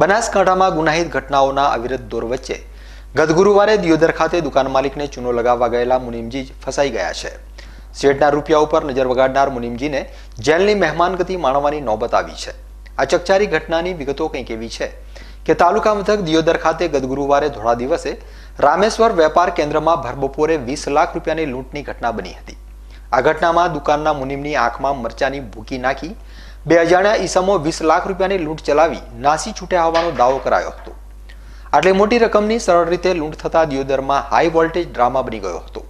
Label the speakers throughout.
Speaker 1: બનાસકાંઠામાં ગુનાહિત ઘટનાઓના અવિરત દોર વચ્ચે ગત ગુરુવારે દિયોદર ખાતે દુકાન માલિકને ચૂનો લગાવવા ગયેલા મુનિમજી ફસાઈ ગયા છે. શેઠના રૂપિયા ઉપર નજર વગાડનાર મુનિમજીને જેલની મહેમાનગતિ માણવાની નોબત આવી છે. આ ચકચારી ઘટનાની વિગતો કંઈક એવી છે કે તાલુકા મથક દિયોદર ખાતે ગત ગુરુવારે ધોળા દિવસે રામેશ્વર વેપાર કેન્દ્રમાં ભરબપોરે વીસ લાખ રૂપિયાની લૂંટની ઘટના બની હતી. આ ઘટનામાં દુકાનના મુનિમની આંખમાં મરચાની ભૂકી નાખી બે અજાણ્યા ઈસમો વીસ લાખ રૂપિયાની લૂંટ ચલાવી નાસી છૂટ્યા હોવાનો દાવો કરાયો હતો. આટલી મોટી રકમની સરળ રીતે લૂંટ થતા દિયોદરમાં હાઈ વોલ્ટેજ ડ્રામા બની ગયો હતો.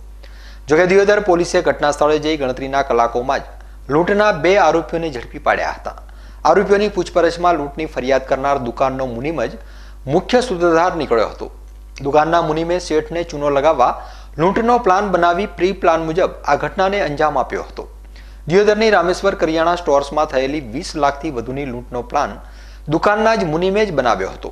Speaker 1: જોકે દિયોદર પોલીસે ઘટના સ્થળે જઈ ગણતરીના કલાકોમાં જ લૂંટના બે આરોપીઓને ઝડપી પાડ્યા હતા. આરોપીઓની પૂછપરછમાં લૂંટની ફરિયાદ કરનાર દુકાનનો મુનિમ જ મુખ્ય સૂત્રધાર નીકળ્યો હતો. દુકાનના મુનિમે શેઠને ચૂનો લગાવવા લૂંટનો પ્લાન બનાવી પ્રી પ્લાન મુજબ આ ઘટનાને અંજામ આપ્યો હતો. દિયોદરની રામેશ્વર કરિયાણા સ્ટોર્સમાં થયેલી વીસ લાખથી વધુની લૂંટનો પ્લાન દુકાનના જ મુનિમે જ બનાવ્યો હતો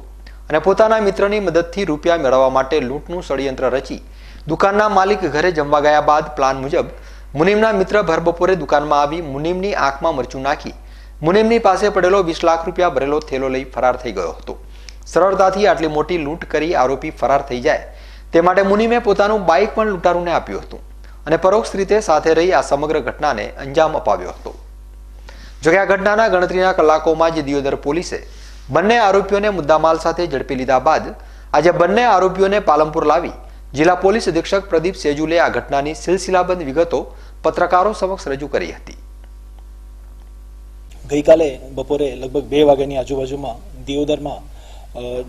Speaker 1: અને પોતાના મિત્રની મદદથી રૂપિયા મેળવવા માટે લૂંટનું ષડયંત્ર રચી દુકાનના માલિક ઘરે જમવા ગયા બાદ પ્લાન મુજબ મુનિમના મિત્ર ભરબપોરે દુકાનમાં આવી મુનિમની આંખમાં મરચું નાખી મુનિમની પાસે પડેલો વીસ લાખ રૂપિયા ભરેલો થેલો લઈ ફરાર થઈ ગયો હતો. સરળતાથી આટલી મોટી લૂંટ કરી આરોપી ફરાર થઈ જાય. તે માટે મુનિમે પોતાનું બાઇક પણ લૂંટારૂને આપ્યું હતું. અને પરોક્ષ રીતે સાથે રહી આ સમગ્ર ઘટનાને અંજામ અપાવ્યો હતો. જોકે આ ઘટનાના ગણતરીના કલાકોમાં જ દિયોદર પોલીસે બંને આરોપીઓને મુદ્દામાલ સાથે ઝડપી લીધા બાદ આજે બંને આરોપીઓને પાલનપુર લાવી જિલ્લા પોલીસ અધિક્ષક પ્રદીપ સેજુલે આ ઘટનાની સિલસિલાબંધ વિગતો પત્રકારો સમક્ષ રજૂ કરી હતી.
Speaker 2: ગઈકાલે બપોરે લગભગ બે વાગ્યાની આજુબાજુમાં દિયોદરમાં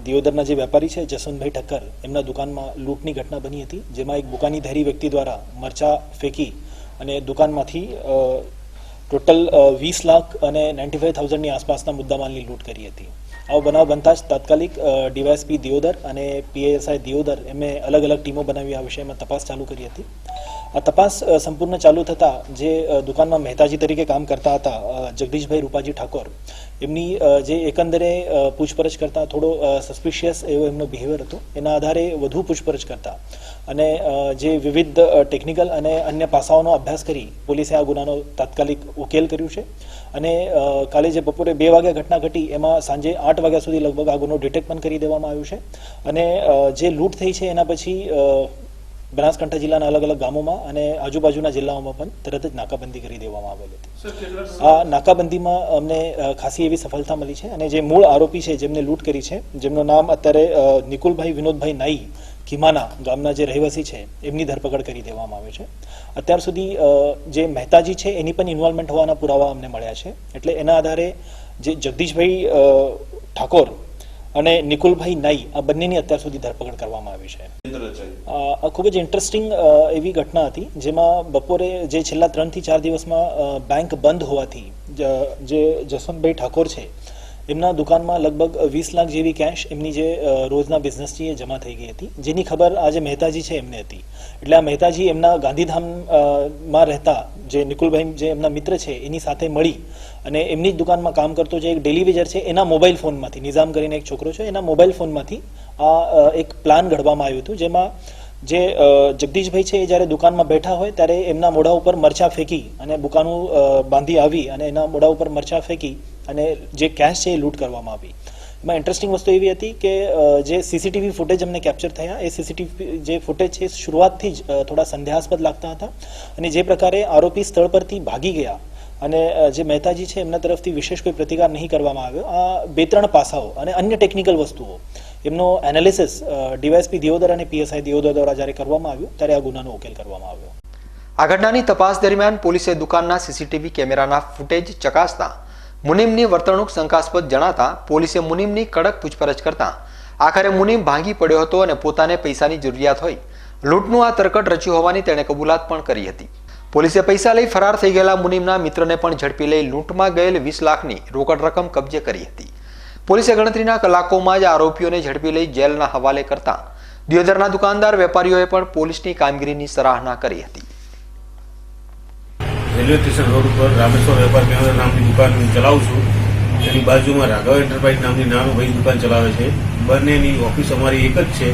Speaker 2: દિયોદરના જે વેપારી છે, જસવંતભાઈ ઠક્કર, એમના દુકાનમાં લૂંટની ઘટના બની હતી, જેમાં એક બુકાનીધારી વ્યક્તિ દ્વારા મરચા ફેંકી અને દુકાનમાંથી ટોટલ વીસ લાખ અને નાઇન્ટી ફાઇવ થાઉઝન્ડની આસપાસના મુદ્દામાલની લૂંટ કરી હતી. આવો બનાવ બનતા જ તાત્કાલિક ડીવાયએસપી દિયોદર અને પીએસઆઈ દિયોદર એમને અલગ અલગ ટીમો બનાવી આ વિષયમાં તપાસ ચાલુ કરી હતી. આ તપાસ સંપૂર્ણ ચાલુ થતાં જે દુકાનમાં મહેતાજી તરીકે કામ કરતા હતા જગદીશભાઈ રૂપાજી ઠાકોર, એમની જે એકંદરે પૂછપરછ કરતા, થોડો સસ્પિશિયસ એવો એમનો બિહેવિયર હતો. એના આધારે વધુ પૂછપરછ કરતા અને જે વિવિધ ટેકનિકલ અને અન્ય પાસાઓનો અભ્યાસ કરી પોલીસે આ ગુનાનો તાત્કાલિક ઉકેલ કર્યું છે. અને કાલે જે બપોરે બે વાગ્યા ઘટના ઘટી, એમાં સાંજે આઠ વાગ્યા સુધી લગભગ આ ગુનો ડિટેક્ટ પણ કરી દેવામાં આવ્યું છે. અને જે લૂંટ થઈ છે એના પછી બનાસકાંઠા જિલ્લાના અલગ અલગ ગામોમાં અને આજુબાજુના જિલ્લાઓમાં પણ તરત જ નાકાબંધી કરી દેવામાં આવેલી હતી. આ નાકાબંધીમાં અમને ખાસી એવી સફળતા મળી છે અને જે મૂળ આરોપી છે જેમને લૂંટ કરી છે જેમનું નામ અત્યારે નિકુલભાઈ વિનોદભાઈ નાઈ કિમાના ગામના જે રહેવાસી છે એમની ધરપકડ કરી દેવામાં આવે છે. અત્યાર સુધી જે મહેતાજી છે એની પણ ઇન્વોલ્વમેન્ટ હોવાના પુરાવા અમને મળ્યા છે. એટલે એના આધારે જે જગદીશભાઈ ઠાકોર અને નિકુલભાઈ નાઈ આ બંનેની અત્યાર સુધી ધરપકડ કરવામાં આવી છે. આ ખૂબ જ ઇન્ટરેસ્ટિંગ એવી ઘટના હતી જેમાં બપોરે જે છેલ્લા ત્રણથી ચાર દિવસમાં બેંક બંધ હોવાથી જે જસવંતભાઈ ઠાકોર છે એમના દુકાનમાં લગભગ વીસ લાખ જેવી કેશ એમની જે રોજના બિઝનેસથી એ જમા થઈ ગઈ હતી. જેની ખબર આજે મહેતાજી છે એમને હતી. એટલે આ મહેતાજી એમના ગાંધીધામ અ, માં રહેતા જે નિકુલભાઈ જે એમના મિત્ર છે, એની સાથે મળી અને એમની જ દુકાનમાં કામ કરતો જે એક ડેલીવેજર છે, એના મોબાઈલ ફોનમાંથી નિઝામ કરીને એક છોકરો છે, એના મોબાઈલ ફોનમાંથી આ એક પ્લાન ઘડવામાં આવ્યું હતું, જેમાં જે જગદીશભાઈ છે એ જ્યારે દુકાનમાં બેઠા હોય ત્યારે એમના મોઢા ઉપર મરચા ફેંકી અને દુકાનું બાંધી આવી અને એના મોઢા ઉપર મરચા ફેંકી અને જે કેશ છે એ લૂંટ કરવામાં આવી. એમાં ઇન્ટરેસ્ટિંગ વસ્તુ એવી હતી કે જે સીસીટીવી ફૂટેજ અમને કેપ્ચર થયા, એ સીસીટીવી જે ફૂટેજ છે, શરૂઆતથી જ થોડા સંદેહાસ્પદ લાગતા હતા અને જે પ્રકારે આરોપી સ્થળ પરથી ભાગી ગયા અને જે મહેતાજી છે, એમના તરફથી વિશેષ કોઈ પ્રતિકાર નહીં કરવામાં આવ્યો. આ બે ત્રણ પાસાઓ અને અન્ય ટેકનિકલ વસ્તુઓ. એમનો એનાલિસિસ ડીવાયએસપી દિયોદર અને પીએસઆઈ દિયોદર દ્વારા જ્યારે કરવામાં આવ્યું, ત્યારે આ ગુનાનો ઉકેલ કરવામાં આવ્યો.
Speaker 1: આ ઘટનાની તપાસ દરમિયાન પોલીસે દુકાનના સીસીટીવી કેમેરાના ફૂટેજ ચકાસતા મુનિમની વર્તણૂક શંકાસ્પદ જણાતા પોલીસે મુનિમની કડક પૂછપરછ કરતા આખરે મુનિમ ભાંગી પડ્યો હતો અને પોતાને પૈસાની જરૂરિયાત હોય. લૂંટનું આ તરકટ રચ્યું હોવાની તેણે કબૂલાત પણ કરી હતી. પોલીસે પૈસા લઈ ફરાર થઈ ગયેલા મુનિમના મિત્રને પણ ઝડપી લઈ લૂંટમાં ગયેલ વીસ લાખની રોકડ રકમ કબજે કરી હતી. પોલીસે ગણતરીના કલાકોમાં જ આરોપીઓને ઝડપી લઈ જેલના હવાલે કરતા. દિયોદરના દુકાનદાર વેપારીઓએ પણ પોલીસની કામગીરીની સરાહના કરી હતી.
Speaker 3: રેલવે સ્ટેશન રોડ ઉપર રામેશ્વર વેપાર કેન્દ્ર નામની દુકાન ચલાવું છું. એની બાજુમાં રાઘવ એન્ટરપ્રાઇઝ નામની નાનું ભાઈ દુકાન ચલાવે છે. બંનેની ઓફિસ અમારી એક જ છે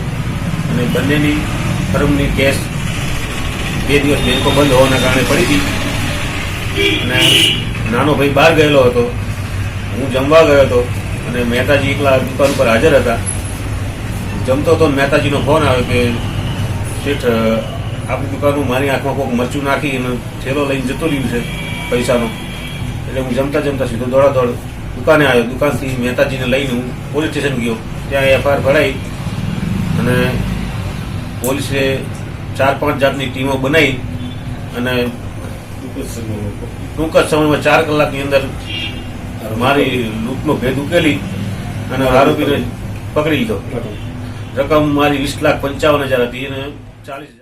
Speaker 3: અને બંનેની ફર્મની કેશ બે દિવસ બેંકો બંધ હોવાના કારણે પડી હતી. અને નાનો ભાઈ બહાર ગયેલો હતો. હું જમવા ગયો હતો અને મહેતાજી એકલા દુકાન ઉપર હાજર હતા. જમતો તો મહેતાજીનો ફોન આવ્યો કે, શેઠ આપણી દુકાનમાં મારી આંખમાં કોઈક મરચું નાખી અને થેલો લઈને જતો રહ્યું છે પૈસાનો. એટલે હું જમતા જમતા સીધો દોડા દોડ દુકાને આવ્યો. દુકાનથી મહેતાજીને લઈને હું પોલીસ સ્ટેશન ગયો. ત્યાં એફઆઈઆર ભરાઈ અને પોલીસે ચાર પાંચ જાતની ટીમો બનાવી અને ટૂંક જ સમયમાં ચાર કલાકની અંદર મારી લૂંટનો ભેદ ઉકેલી અને આરોપીને પકડી લીધો. રકમ મારી વીસ લાખ પંચાવન હજાર હતી અને ચાલીસ